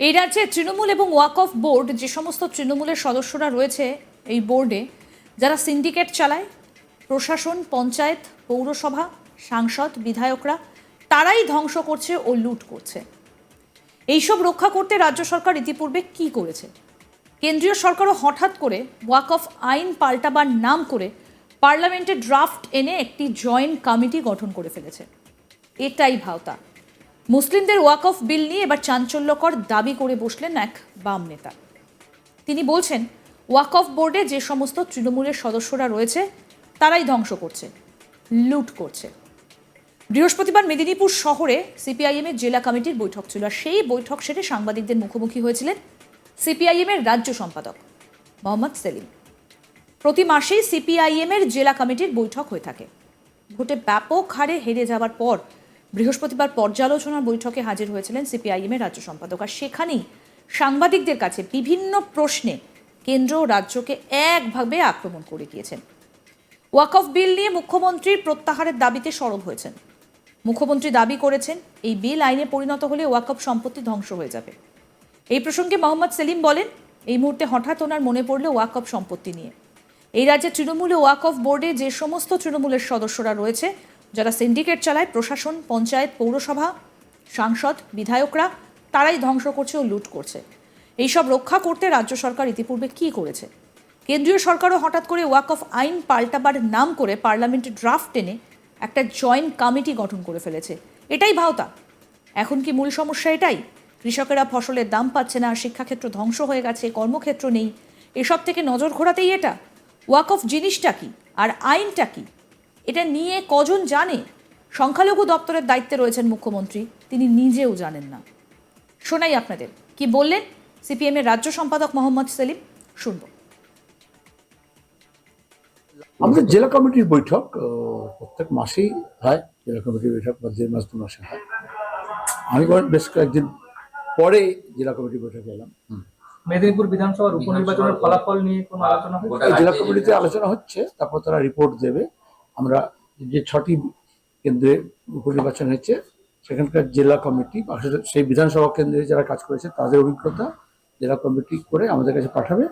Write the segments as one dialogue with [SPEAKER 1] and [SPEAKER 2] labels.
[SPEAKER 1] এই রাজ্যে তৃণমূল এবং ওয়াক অফ বোর্ড, যে সমস্ত তৃণমূলের সদস্যরা রয়েছে এই বোর্ডে, যারা সিন্ডিকেট চালায়, প্রশাসন, পঞ্চায়েত, পৌরসভা, সাংসদ, বিধায়করা, তারাই ধ্বংস করছে ও লুট করছে। এইসব রক্ষা করতে রাজ্য সরকার ইতিপূর্বে কি করেছে? কেন্দ্রীয় সরকারও হঠাৎ করে ওয়াক অফ আইন পাল্টাবার নাম করে পার্লামেন্টে ড্রাফট এনে একটি জয়েন্ট কমিটি গঠন করে ফেলেছে। এটাই ভাওতা। মুসলিমদের ওয়াক অফ বিল নিয়ে এবার চাঞ্চল্যকর দাবি করে বসলেন এক বাম নেতা। তিনি বলছেন, ওয়াক অফ বোর্ডে যে সমস্ত তৃণমূলের সদস্যরা রয়েছে, তারাই ধ্বংস করছে, লুট করছে। বৃহস্পতিবার মেদিনীপুর শহরে সিপিআইএমের জেলা কমিটির বৈঠক ছিল আর সেই বৈঠক সেরে সাংবাদিকদের মুখোমুখি হয়েছিলেন সিপিআইএমের রাজ্য সম্পাদক মোহাম্মদ সেলিম। প্রতি মাসেই সিপিআইএমের জেলা কমিটির বৈঠক হয়ে থাকে। ভোটে ব্যাপক হারে হেরে যাওয়ার পর বৃহস্পতিবার পর্যালোচনার বৈঠকে হাজির হয়েছিলেন সিপিআইএমের রাজ্য সম্পাদক। আর সেখানেই সাংবাদিকদের কাছে বিভিন্ন প্রশ্নে কেন্দ্র রাজ্যকে একভাবে আক্রমণ করে গিয়েছেন ওয়াকফ বিল নিয়ে মুখ্যমন্ত্রীর প্রত্যাহারের দাবিতে সরব হয়েছেন। মুখ্যমন্ত্রী দাবি করেছেন, এই বিল আইনে পরিণত হলে ওয়াকফ সম্পত্তি ধ্বংস হয়ে যাবে। এই প্রসঙ্গে মোহাম্মদ সেলিম বলেন, এই মুহূর্তে হঠাৎ ওনার মনে পড়ল ওয়াকফ সম্পত্তি নিয়ে। এই রাজ্যে তৃণমূল ওয়াকফ বোর্ডে যে সমস্ত তৃণমূলের সদস্যরা রয়েছে যারা সিন্ডিকেট চালায়, প্রশাসন, পঞ্চায়েত, পৌরসভা, সাংসদ, বিধায়করা, তারাই ধ্বংস করছে ও লুট করছে। এইসব রক্ষা করতে রাজ্য সরকার ইতিপূর্বে কি করেছে? কেন্দ্রীয় সরকারও হঠাৎ করে ওয়াক অফ আইন পাল্টাবার নাম করে পার্লামেন্টে ড্রাফট এনে একটা জয়েন্ট কমিটি গঠন করে ফেলেছে। এটাই ভাওতা। এখন কি মূল সমস্যা এটাই? কৃষকেরা ফসলের দাম পাচ্ছে না, শিক্ষাক্ষেত্র ধ্বংস হয়ে গেছে, কর্মক্ষেত্র নেই। এসব থেকে নজর ঘোরাতেই এটা। ওয়াক অফ জিনিসটা কি? আর আইনটা কি? এটা নিয়ে কজন জানে? সংখ্যালঘু দপ্তরের দায়িত্বে রয়েছেন মুখ্যমন্ত্রী তিনি নিজেও জানেন না। শোনাই আপনাদের কি বললেন সিপিএম এর রাজ্য সম্পাদক মোহাম্মদ সেলিম? শুনব।
[SPEAKER 2] আমাদের জেলা কমিটির বৈঠক প্রত্যেক মাসেই হয় জেলা কমিটির বৈঠক বা দেড় মাস দু মাসে হয়। আমি বেশ কয়েকদিন পরে জেলা কমিটির বৈঠকে এলাম।
[SPEAKER 3] মেদিনীপুর বিধানসভার উপনির্বাচনের ফলাফল নিয়ে কোনো আলোচনা
[SPEAKER 2] জেলা কমিটিতে আলোচনা হচ্ছে তারপর তারা রিপোর্ট দেবে। আমরা যে ছটি কেন্দ্রে উপনির্বাচন হয়েছে সেখানকার জেলা কমিটি সেই বিধানসভা কেন্দ্রে যারা কাজ করেছে তাদের অভিজ্ঞতা জেলা কমিটি করে আমাদের কাছে পাঠাবে।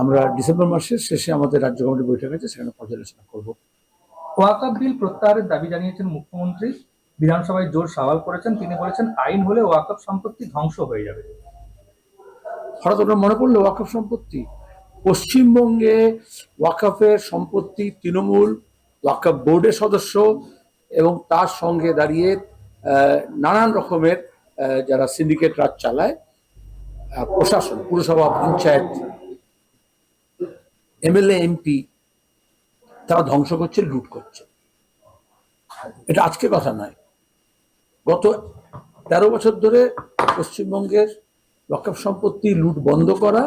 [SPEAKER 2] আমরা ডিসেম্বর মাসের শেষে আমাদের রাজ্য কমিটির বৈঠক আছে সেখানে পর্যালোচনা করব।
[SPEAKER 3] ওয়াকাব বিল প্রত্যাহারের দাবি জানিয়েছেন মুখ্যমন্ত্রী। বিধানসভায় জোর সওয়াল করেছেন। তিনি বলেছেন আইন হলে ওয়াকফ সম্পত্তি ধ্বংস হয়ে যাবে।
[SPEAKER 2] হঠাৎ ওটা মনে পড়ল ওয়াকফ সম্পত্তি? পশ্চিমবঙ্গে ওয়াকফের সম্পত্তি তৃণমূল ওয়াকফ বোর্ডের সদস্য এবং তার সঙ্গে দাঁড়িয়ে নানান রকমের যারা সিন্ডিকেট রাজ চালায় প্রশাসন, পুরসভা, পঞ্চায়েত, এমএলএ, এমপি, তারা ধ্বংস করছে, লুট করছে। এটা আজকে কথা নয়। গত তেরো বছর ধরে পশ্চিমবঙ্গের ওয়াকফ সম্পত্তি লুট বন্ধ করা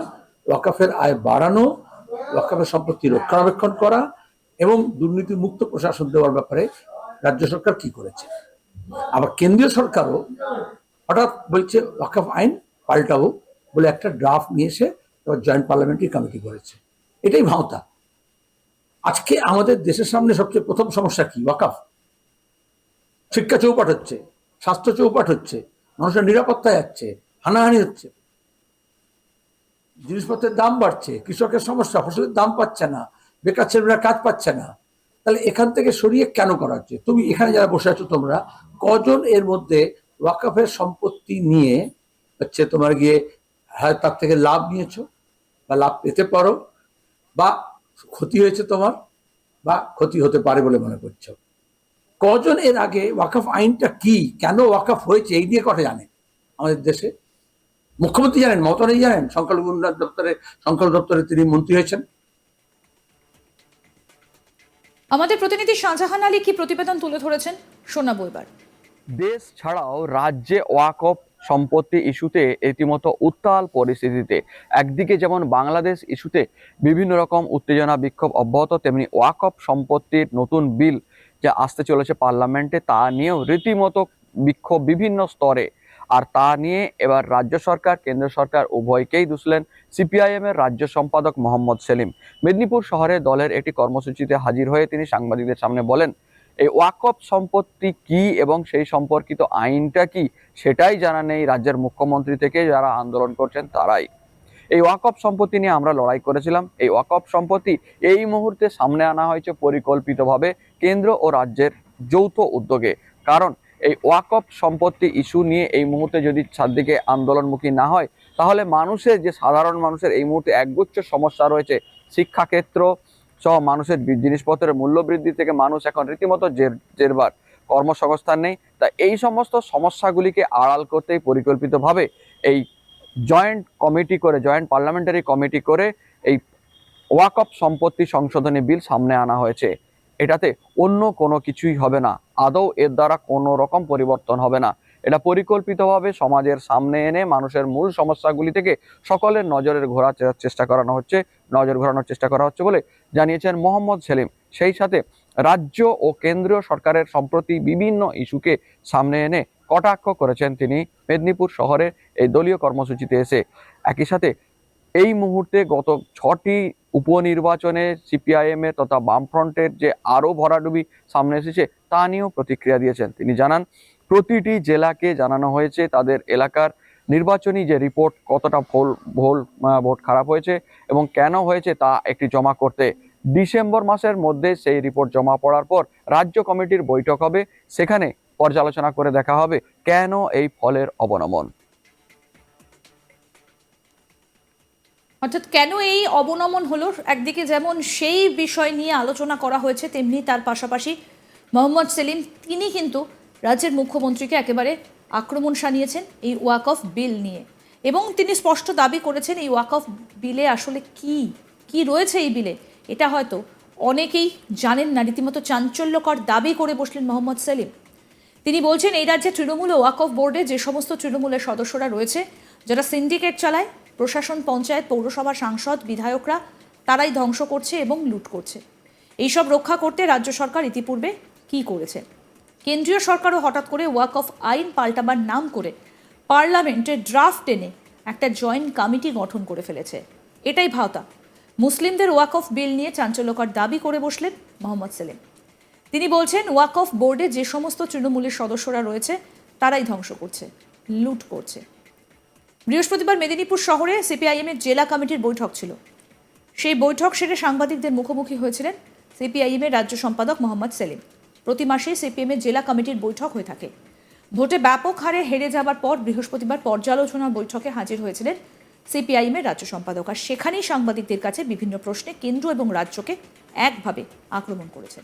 [SPEAKER 2] ওয়াকফের আয় বাড়ানো ওয়াকফের সম্পত্তি রক্ষণাবেক্ষণ করা এবং দুর্নীতি মুক্ত প্রশাসন দেওয়ার ব্যাপারে রাজ্য সরকার কি করেছে? আবার কেন্দ্রীয় সরকারও হঠাৎ বলছে ওয়াকফ আইন পাল্টাবো বলে একটা ড্রাফট নিয়ে এসে জয়েন্ট পার্লামেন্টারি কমিটি করেছে। এটাই ভাওতা। আজকে আমাদের দেশের সামনে সবচেয়ে প্রথম সমস্যা কি? ওয়াকফ শিক্ষা চৌপাট হচ্ছে, স্বাস্থ্য চৌপাট হচ্ছে, মানুষের নিরাপত্তা যাচ্ছে, হানাহানি হচ্ছে। জিনিসপত্রের দাম বাড়ছে, কৃষকের সমস্যা, ফসলের দাম পাচ্ছে না বেকার ছেলেমেয়েরা কাজ পাচ্ছে না। তাহলে এখান থেকে সরিয়ে কেন করা হচ্ছে? তুমি এখানে যারা বসে আছো তোমরা, কজন এর মধ্যে ওয়াকাফের সম্পত্তি নিয়ে হচ্ছে তোমার গিয়ে হ্যাঁ তার থেকে লাভ নিয়েছো বা লাভ পেতে পারো বা ক্ষতি হয়েছে তোমার বা ক্ষতি হতে পারে বলে মনে করছ। কজন এর আগে ওয়াকফ আইনটা কি? কেন ওয়াকফ হয়েছে? এই নিয়ে কথা জানে আমাদের দেশে। মুখ্যমন্ত্রী জানেন, মমতা জানেন সংখ্যালঘু উন্নয়ন দপ্তরে সংখ্যালঘু দপ্তরে তিনি মন্ত্রী হয়েছেন।
[SPEAKER 1] আমাদের প্রতিনিধি শাহজাহান আলী কি প্রতিবেদন তুলে ধরেছেন? শোনাবো এবার।
[SPEAKER 4] দেশ ছাড়াও রাজ্যে ওয়াকফ সম্পত্তি ইস্যুতে রীতিমতো উত্তাল পরিস্থিতিতে। একদিকে যেমন বাংলাদেশ ইস্যুতে বিভিন্ন রকম উত্তেজনা বিক্ষোভ অব্যাহত, তেমনি ওয়াকফ সম্পত্তির নতুন বিল যা আসতে চলেছে পার্লামেন্টে, তা নিয়েও রীতিমতো বিক্ষোভ বিভিন্ন স্তরে। আর তা নিয়ে এবার রাজ্য সরকার, কেন্দ্র সরকার উভয়কেই দুষলেন সিপিআইএম এর রাজ্য সম্পাদক মোহাম্মদ সেলিম। মেদিনীপুর শহরে দলের একটি কর্মসূচিতে হাজির হয়ে তিনি সাংবাদিকদের সামনে বলেন, এই ওয়াকফ সম্পত্তি কি এবং সেই সম্পর্কিত আইনটা কি সেটাই জানা নেই রাজ্যের মুখ্যমন্ত্রী থেকে যারা আন্দোলন করছেন তারাই। এই ওয়াকফ সম্পত্তি নিয়ে আমরা লড়াই করেছিলাম। এই ওয়াকফ সম্পত্তি এই মুহূর্তে সামনে আনা হয়েছে পরিকল্পিতভাবে কেন্দ্র ও রাজ্যের যৌথ উদ্যোগে। কারণ এই ওয়াকফ সম্পত্তি ইস্যু নিয়ে এই মুহূর্তে যদি চারদিকে আন্দোলনমুখী না হয়, তাহলে মানুষের যে সাধারণ মানুষের এই মুহূর্তে একগুচ্ছ সমস্যা রয়েছে শিক্ষাক্ষেত্র সহ মানুষের জিনিসপত্রের মূল্য বৃদ্ধি থেকে মানুষ এখন রীতিমতো জের জেরবার, কর্মসংস্থান নেই। তা এই সমস্ত সমস্যাগুলিকে আড়াল করতেই পরিকল্পিতভাবে এই জয়েন্ট কমিটি করে, জয়েন্ট পার্লামেন্টারি কমিটি করে এই ওয়াকফ সম্পত্তি সংশোধনী বিল সামনে আনা হয়েছে। এটাতে অন্য কোনো কিছুই হবে না। আদৌ এর দ্বারা কোনো রকম পরিবর্তন হবে না। এটা পরিকল্পিতভাবে সমাজের সামনে এনে মানুষের মূল সমস্যাগুলি থেকে সকলের নজরের ঘোরার চেষ্টা করানো হচ্ছে, নজর ঘোরানোর চেষ্টা করা হচ্ছে বলে জানিয়েছেন মোহাম্মদ সেলিম। সেই সাথে রাজ্য ও কেন্দ্রীয় সরকারের সম্প্রতি বিভিন্ন ইস্যুকে সামনে এনে কটাক্ষ করেছেন তিনি। মেদিনীপুর শহরের এই দলীয় কর্মসূচিতে এসে। একই সাথে এই মুহূর্তে গত ছটি উপনির্বাচনে সিপিআইএম এর তথা বামফ্রন্টের যে আরও ভরাডুবি সামনে এসেছে, তা নিয়েও প্রতিক্রিয়া দিয়েছেন। তিনি জানান, প্রতিটি জেলাকে জানানো হয়েছে, তাদের এলাকার নির্বাচনী যে রিপোর্ট কতটা ভোল ভোল ভোট খারাপ হয়েছে এবং কেন হয়েছে তা একটি জমা করতে। ডিসেম্বর মাসের মধ্যে সেই রিপোর্ট জমা পড়ার পর রাজ্য কমিটির বৈঠক হবে। সেখানে পর্যালোচনা করে দেখা হবে কেন এই ফলের অবনমন।
[SPEAKER 1] অর্থাৎ কেন এই অবনমন হলো? একদিকে যেমন সেই বিষয় নিয়ে আলোচনা করা হয়েছে, তেমনি তার পাশাপাশি মোহাম্মদ সেলিম, তিনি কিন্তু রাজ্যের মুখ্যমন্ত্রীকে একেবারে আক্রমণ সানিয়েছেন এই ওয়াক অফ বিল নিয়ে। এবং তিনি স্পষ্ট দাবি করেছেন এই ওয়াক অফ বিলে আসলে কি? কি রয়েছে এই বিলে? এটা হয়তো অনেকেই জানেন না, রীতিমতো চাঞ্চল্যকর দাবি করে বসলেন মোহাম্মদ সেলিম। তিনি বলছেন, এই রাজ্যে তৃণমূল ও ওয়াকফ বোর্ডে যে সমস্ত তৃণমূলের সদস্যরা রয়েছে, যারা সিন্ডিকেট চালায় প্রশাসন, পঞ্চায়েত পৌরসভা সাংসদ, বিধায়করা তারাই ধ্বংস করছে এবং লুট করছে। এইসব রক্ষা করতে রাজ্য সরকার ইতিপূর্বে কি করেছে? কেন্দ্রীয় সরকারও হঠাৎ করে ওয়াক অফ আইন পাল্টাবার নাম করে পার্লামেন্টে ড্রাফট এনে একটা জয়েন্ট কমিটি গঠন করে ফেলেছে। এটাই ভাওতা। মুসলিমদের ওয়াক অফ বিল নিয়ে চাঞ্চল্যকর দাবি করে বসলেন মোহাম্মদ সেলিম। তিনি বলছেন, ওয়াক অফ বোর্ডে যে সমস্ত তৃণমূলের সদস্যরা রয়েছে, তারাই ধ্বংস করছে, লুট করছে। বৃহস্পতিবার মেদিনীপুর শহরে সিপিআইএম এর জেলা কমিটির বৈঠক ছিল। সেই বৈঠক সেরে সাংবাদিকদের মুখোমুখি হয়েছিলেন সিপিআইএম এর রাজ্য সম্পাদক মোহাম্মদ সেলিম। প্রতি মাসে সিপিএম এর জেলা কমিটির বৈঠক হয়ে থাকে। ভোটে ব্যাপক হারে হেরে যাবার পর বৃহস্পতিবার পর্যালোচনা বৈঠকে হাজির হয়েছিলেন সিপিআইএম এর রাজ্য সম্পাদক। আর সেখানেই সাংবাদিকদের কাছে বিভিন্ন প্রশ্নে কেন্দ্র এবং রাজ্যকে একভাবে আক্রমণ করেছেন।